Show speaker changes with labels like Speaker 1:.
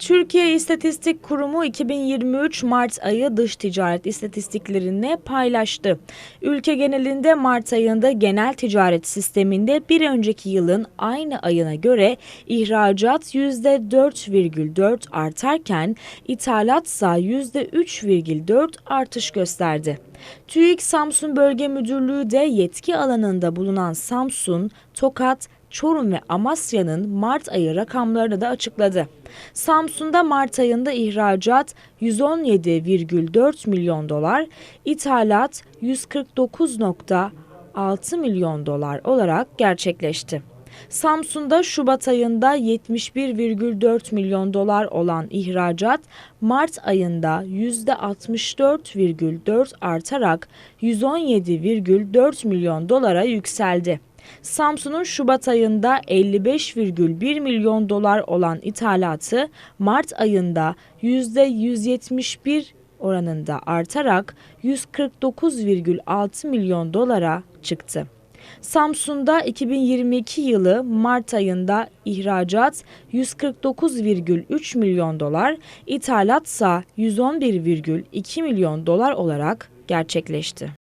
Speaker 1: Türkiye İstatistik Kurumu 2023 Mart ayı dış ticaret istatistiklerini paylaştı. Ülke genelinde Mart ayında genel ticaret sisteminde bir önceki yılın aynı ayına göre ihracat %4,4 artarken ithalat ise %3,4 artış gösterdi. TÜİK Samsun Bölge Müdürlüğü de yetki alanında bulunan Samsun, Tokat, Çorum ve Amasya'nın Mart ayı rakamlarını da açıkladı. Samsun'da Mart ayında ihracat 117,4 milyon dolar, ithalat 149,6 milyon dolar olarak gerçekleşti. Samsun'da Şubat ayında 71,4 milyon dolar olan ihracat Mart ayında %64,4 artarak 117,4 milyon dolara yükseldi. Samsun'un Şubat ayında 55,1 milyon dolar olan ithalatı Mart ayında %171 oranında artarak 149,6 milyon dolara çıktı. Samsun'da 2022 yılı Mart ayında ihracat 149,3 milyon dolar, ithalatsa 111,2 milyon dolar olarak gerçekleşti.